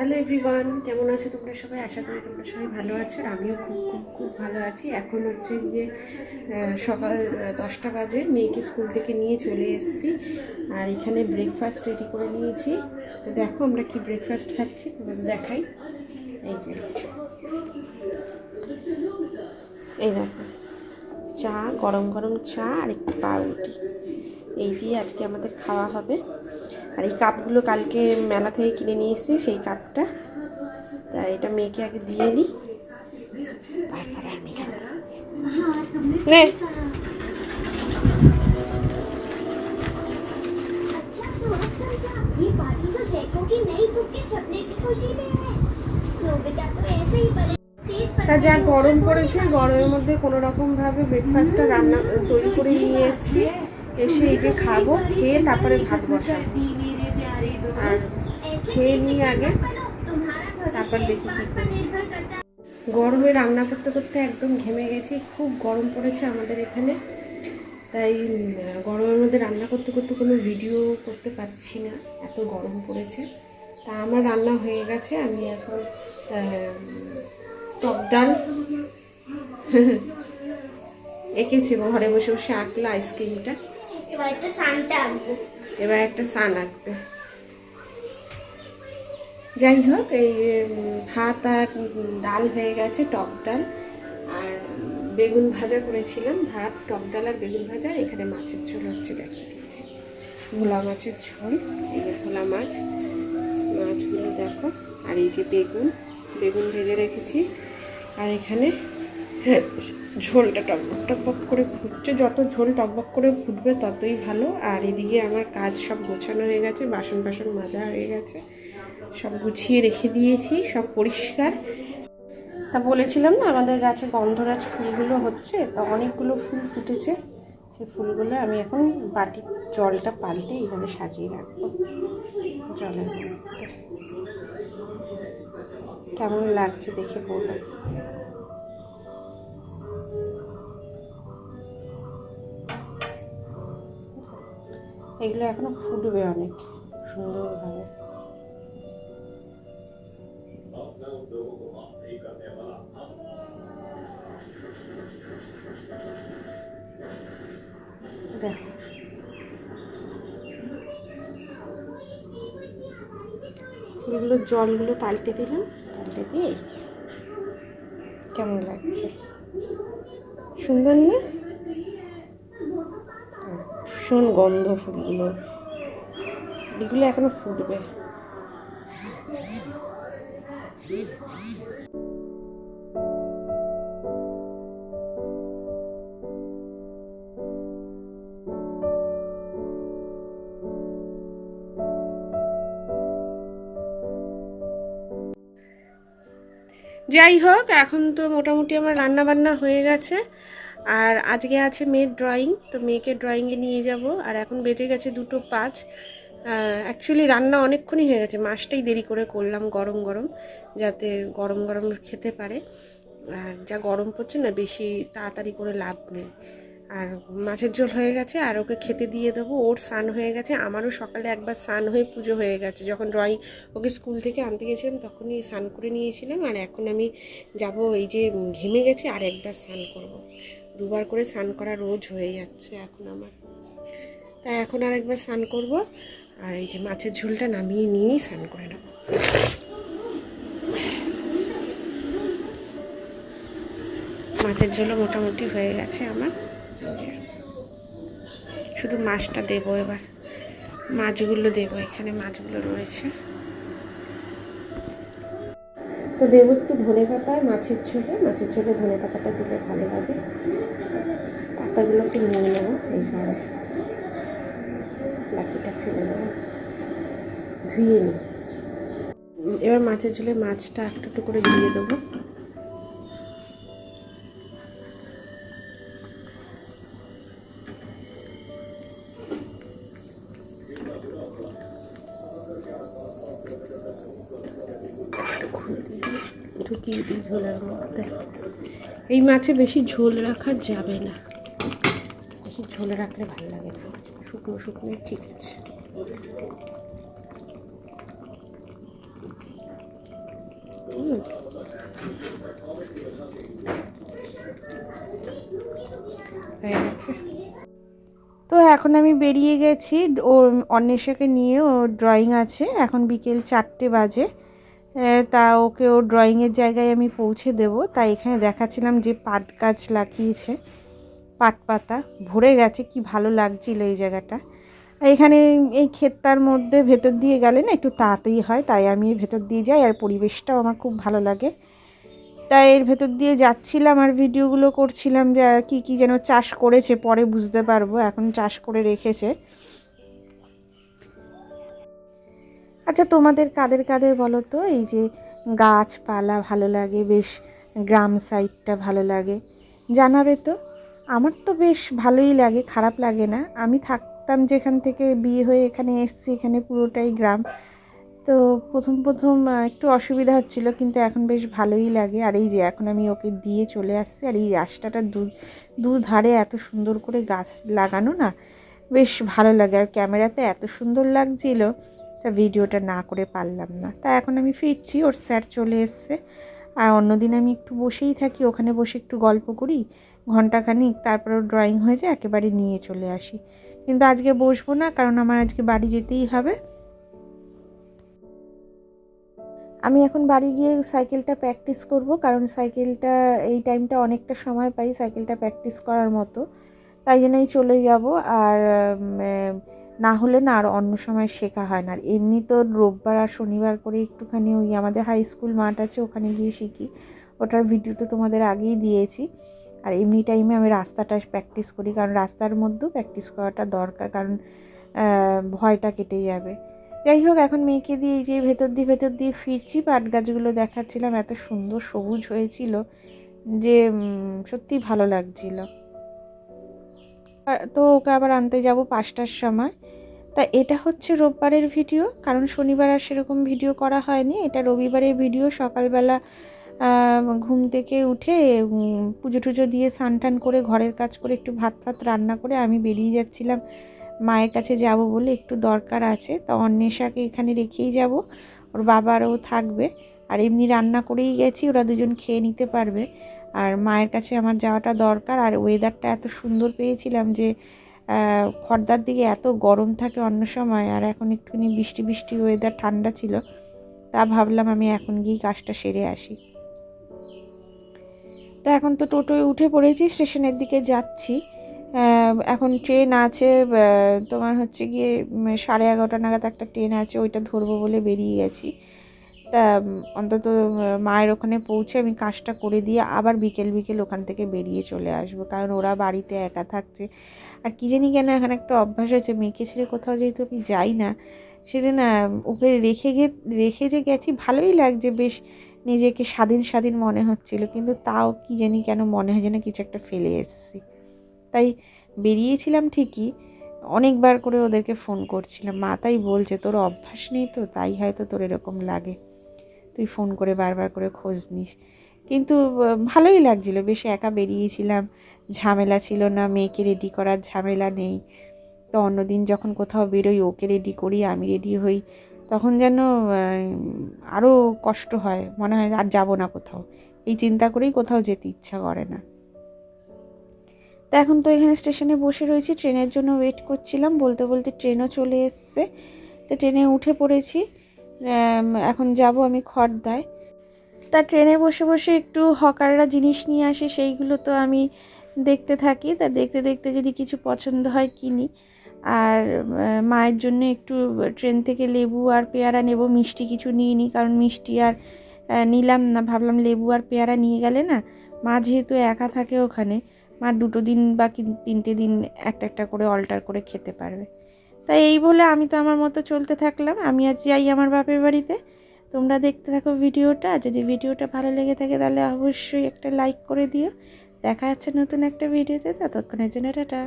Hello everyone কেমন আছো তোমরা সবাই? আশা করি তোমরা সবাই ভালো আছো আর আমিও খুব খুব খুব ভালো আছি। এখন হচ্ছে গিয়ে সকাল দশটা বাজে। মেয়েকে স্কুল থেকে নিয়ে চলে এসেছি। আর এখানে ব্রেকফাস্ট রেডি করে নিয়েছি। তো দেখো আমরা কি ব্রেকফাস্ট খাচ্ছি, তোমাদের দেখাই। এই যে, এই দেখো, চা, গরম গরম চা আর একটু পাউরুটি। এই দিয়ে আজকে আমাদের খাওয়া হবে। আর এই কাপগুলো কালকে মেলা থেকে কিনে নিয়ে সেই কাপটা। তা এটা মেয়েকে আগে দিয়ে নিই তারপরে আমি তা যা গরম পড়েছে, গরমের মধ্যে কোনো রকম ভাবে ব্রেকফাস্টটা রান্না, তৈরি করে নিয়ে এসেছি। এসে এই যে খাব, খেয়ে তারপরে ভাত বসাবো। আর খেয়ে নিয়ে আগে তারপর দেখি কী গরমে রান্না করতে করতে একদম ঘেমে গেছি, খুব গরম পড়েছে আমাদের এখানে। তাই গরমের মধ্যে রান্না করতে করতে কোনো ভিডিও করতে পারছি না, এত গরম পড়েছে। তা আমার রান্না হয়ে গেছে, আমি এখন টক ডাল এঁকেছি, ঘরে বসে বসে আঁকলো আইসক্রিমটা। এবার তো সানটা আনব। এবার একটা সান আঁকবে যাই হোক, এই ভাত আর ডাল হয়ে গেছে, টক ডাল। আর বেগুন ভাজা করেছিলাম, ভাত, টক ডাল আর বেগুন ভাজা। এখানে মাছের ঝোল হচ্ছে, দেখিয়ে দিচ্ছি। ভোলা মাছের ঝোল, এই যে ভোলা মাছ। মাছগুলো দেখো, আর এই যে বেগুন বেগুন ভেজে রেখেছি। আর এখানে ঝোলটা টকবক টকবক করে ফুটছে। যত ঝোল টকবক করে ফুটবে ততই ভালো। আর এদিকে আমার কাজ সব গোছানো হয়ে গেছে, বাসন বাসন মাজা হয়ে গেছে। সব গুছিয়ে রেখে দিয়েছি, সব পরিষ্কার। তা বলেছিলাম না, আমাদের গাছে গন্ধরাজ ফুলগুলো হচ্ছে, তো অনেকগুলো ফুল ফুটেছে। সেই ফুলগুলো আমি এখন বাটির জলটা পাল্টে এইভাবে সাজিয়ে রাখব। জলের মধ্যে। কেমন লাগছে দেখে বলব এগুলো এখনও ফুটবে অনেক, সুন্দরভাবে। দেখো। এগুলো জলগুলো পাল্টে দিলাম, পাল্টে দিয়ে কেমন লাগছে? সুন্দর না? ভীষণ গন্ধ ফুলগুলো এগুলো এখনও ফুটবে। যাই হোক, এখন তো মোটামুটি আমার রান্না বান্না হয়ে গেছে। আর আজকে আছে মেয়ের ড্রয়িং তো মেয়েকে ড্রয়িংয়ে নিয়ে যাব। আর এখন বেজে গেছে দুটো পাঁচ। অ্যাকচুয়ালি রান্না অনেকক্ষণই হয়ে গেছে। মাছটাই দেরি করে করলাম গরম গরম, যাতে গরম গরম খেতে পারে। আর যা গরম পড়ছে না, বেশি তাড়াতাড়ি করে লাভ নেই। আর মাছের ঝোল হয়ে গেছে, আর ওকে খেতে দিয়ে দেবো। ওর স্নান হয়ে গেছে। আমারও সকালে একবার স্নান হয়ে পুজো হয়ে গেছে। যখন ড্রয়িং ওকে স্কুল থেকে আনতে গেছিলাম, তখনই স্নান করে নিয়েছিলাম। আর এখন আমি যাব এই যে ঘেমে গেছে, আর একবার স্নান করব। দুবার করে স্নান করা রোজ হয়ে যাচ্ছে এখন আমার। তাই এখন আর একবার স্নান করব, আর এই যে মাছের ঝোলটা নামিয়ে নিয়েই স্নান করে নেব। মাছের ঝোলও মোটামুটি হয়ে গেছে আমার। শুধু মাছটা দেবো এবার। মাছগুলো দেবো, এখানে মাছগুলো রয়েছে। তো দেবো একটু ধনে পাতায় মাছের ঝোলে মাছের ঝোলে ধনে পাতাটা দিলে ভালো লাগে। পাতাগুলো একটু নিয়ে নেব এইভাবে বাকিটা ফেলে নেব। ধুয়ে নিই। এবার মাছের ঝোলে মাছটা একটু একটু করে ধুয়ে দেবো। দিয়ে দিই ঝোলার মধ্যে। এই মাছে বেশি ঝোল রাখা যাবে না। বেশি ঝোল রাখলে ভালো লাগে না। শুকনো শুকনো ঠিক আছে। তো এখন আমি বেরিয়ে গেছি। ও অন্বেষাকে নিয়ে ও ড্রয়িং আছে। এখন বিকেল চারটে বাজে। তা ওকে ও ড্রয়িংয়ের জায়গায় আমি পৌঁছে দেব। তাই এখানে দেখাচ্ছিলাম যে পাট গাছ লাগিয়েছে, পাট পাতা। ভরে গেছে, কি ভালো লাগছিল এই জায়গাটা। আর এখানে এই ক্ষেতটার মধ্যে ভেতর দিয়ে গেলে না একটু তাড়াতাড়ি হয়, তাই আমি ভেতর দিয়ে যাই আর পরিবেশটাও আমার খুব ভালো লাগে। তাই এর ভেতর দিয়ে যাচ্ছিলাম আর ভিডিওগুলো করছিলাম যে কি কি যেন চাষ করেছে, পরে বুঝতে পারব। এখন চাষ করে রেখেছে। আচ্ছা তোমাদের কাদের কাদের বলো তো? এই যে গাছপালা ভালো লাগে, বেশ গ্রাম সাইডটা ভালো লাগে। জানাবে তো? আমার তো বেশ ভালোই লাগে, খারাপ লাগে না। আমি থাকতাম যেখান থেকে বিয়ে হয়ে এখানে এসছি, এখানে পুরোটাই গ্রাম। তো প্রথম প্রথম একটু অসুবিধা হচ্ছিল, কিন্তু এখন বেশ ভালোই লাগে। আর এই যে এখন আমি ওকে দিয়ে চলে আসছি, আর এই রাস্তাটা দু দুধারে এত সুন্দর করে গাছ লাগানো না, বেশ ভালো লাগে। আর ক্যামেরাতে এত সুন্দর লাগছিল তা ভিডিওটা না করে পারলাম না। তা এখন আমি ফিরছি, ওর স্যার চলে এসছে। আর অন্যদিন আমি একটু বসেই থাকি, ওখানে বসে একটু গল্প করি ঘন্টাখানিক তারপরে ড্রয়িং হয়ে যায়, একেবারে নিয়ে চলে আসি। কিন্তু আজকে বসবো না, কারণ আমার আজকে বাড়ি যেতেই হবে। আমি এখন বাড়ি গিয়ে সাইকেলটা প্র্যাকটিস করব, কারণ সাইকেলটা, এই টাইমটা অনেকটা সময় পাই সাইকেলটা প্র্যাকটিস করার মতো। তাই জন্যই চলে যাব। আর না হলে না আর অন্য সময় শেখা হয় না। আর এমনি তো রোববার আর শনিবার করে একটুখানি ওই আমাদের হাই স্কুল মাঠ আছে ওখানে গিয়ে শিখি। ওটার ভিডিও তো তোমাদের আগেই দিয়েছি। আর এমনি টাইমে আমি রাস্তাটা প্র্যাকটিস করি কারণ রাস্তার মধ্যেও প্র্যাকটিস করাটা দরকার কারণ ভয়টা কেটে যাবে। যাই হোক এখন মেয়েকে দিয়ে যে ভেতর দিয়ে ভেতর দিয়ে ফিরছি পাট গাছগুলো দেখাচ্ছিলাম এত সুন্দর সবুজ হয়েছিল যে উম, সত্যিই ভালো লাগছিল। তো ওকে আবার আনতে যাব পাঁচটার সময়। তা এটা হচ্ছে রোববারের ভিডিও, কারণ শনিবার আর সেরকম ভিডিও করা হয়নি। এটা রবিবারের ভিডিও, সকালবেলা ঘুম থেকে উঠে পুজো টুজো দিয়ে স্নান টান করে, ঘরের কাজ করে, একটু ভাত ফাত রান্না করে আমি বেরিয়ে যাচ্ছিলাম মায়ের কাছে যাব বলে একটু দরকার আছে। তা অন্বেষাকে এখানে রেখেই যাব। ওর বাবারও থাকবে। আর এমনি রান্না করেই গেছি, ওরা দুজন খেয়ে নিতে পারবে। আর মায়ের কাছে আমার যাওয়াটা দরকার। আর ওয়েদারটা এত সুন্দর পেয়েছিলাম যে খর্দার দিকে এত গরম থাকে অন্য সময়, আর এখন একটুখানি বৃষ্টি বৃষ্টি ওয়েদার ঠান্ডা ছিল। তা ভাবলাম আমি এখন গিয়ে কাজটা সেরে আসি। তা এখন তো টোটোয় উঠে পড়েছি, স্টেশনের দিকে যাচ্ছি। এখন ট্রেন আছে তোমার হচ্ছে গিয়ে সাড়ে এগারোটা নাগাদ একটা ট্রেন আছে, ওইটা ধরবো বলে বেরিয়ে গেছি। তা অন্তত মায়ের ওখানে পৌঁছে আমি কাজটা করে দিয়ে আবার বিকেল বিকেল ওখান থেকে বেরিয়ে চলে আসব। কারণ ওরা বাড়িতে একা থাকছে। আর কী জানি কেন এখানে একটা অভ্যাস আছে, মেয়েকে ছেড়ে কোথাও যেহেতু আমি যাই না, সেদিন ওকে রেখে গে, রেখে যে গেছি, ভালোই লাগছে, বেশ নিজেকে স্বাধীন স্বাধীন মনে হচ্ছিল। কিন্তু তাও কি জানি কেন মনে হয় যেন কিছু একটা ফেলে এসেছি। তাই বেরিয়েছিলাম ঠিকই অনেকবার করে ওদেরকে ফোন করছিলাম, মা, তাই বলছে, তোর অভ্যাস নেই তো? তাই হয়তো তোর এরকম লাগে। তুই ফোন করে বারবার করে খোঁজ নিস। কিন্তু ভালোই লাগছিল, বেশ একা বেরিয়েছিলাম। ঝামেলা ছিল না, মেয়েকে রেডি করার ঝামেলা নেই। তো অন্যদিন যখন কোথাও বেরোই, ওকে রেডি করি, আমি রেডি হই। তখন যেন আরও কষ্ট হয়, মনে হয় আর যাব না কোথাও। এই চিন্তা করেই কোথাও যেতে ইচ্ছা করে না। তা এখন তো এখানে স্টেশনে বসে রয়েছি, ট্রেনের জন্য ওয়েট করছিলাম, বলতে বলতে ট্রেনও চলে এসছে। তো ট্রেনে উঠে পড়েছি এখন যাব আমি খড়দায়। তা ট্রেনে বসে বসে একটু হকাররা জিনিস নিয়ে আসে, সেইগুলো তো আমি দেখতে থাকি। তা দেখতে দেখতে যদি কিছু পছন্দ হয় কিনি। আর মায়ের জন্য একটু ট্রেন থেকে লেবু আর পেয়ারা নেব, মিষ্টি কিছু নিয়ে নিই কারণ মিষ্টি আর নিলাম না, ভাবলাম লেবু আর পেয়ারা নিয়ে গেলে না, মা যেহেতু একা থাকে ওখানে মা দুটো দিন বা তিনটে দিন একটা একটা করে অল্টার করে খেতে পারবে। তাই এই বলে আমি তো আমার মতো চলতে থাকলাম। আমি আজ যাই আমার বাপের বাড়িতে। তোমরা দেখতে থাকো ভিডিওটা। যদি ভিডিওটা ভালো লেগে থাকে তাহলে অবশ্যই একটা লাইক করে দিও। দেখা যাচ্ছে নতুন একটা ভিডিওতে। ততক্ষণের জন্য টাটা।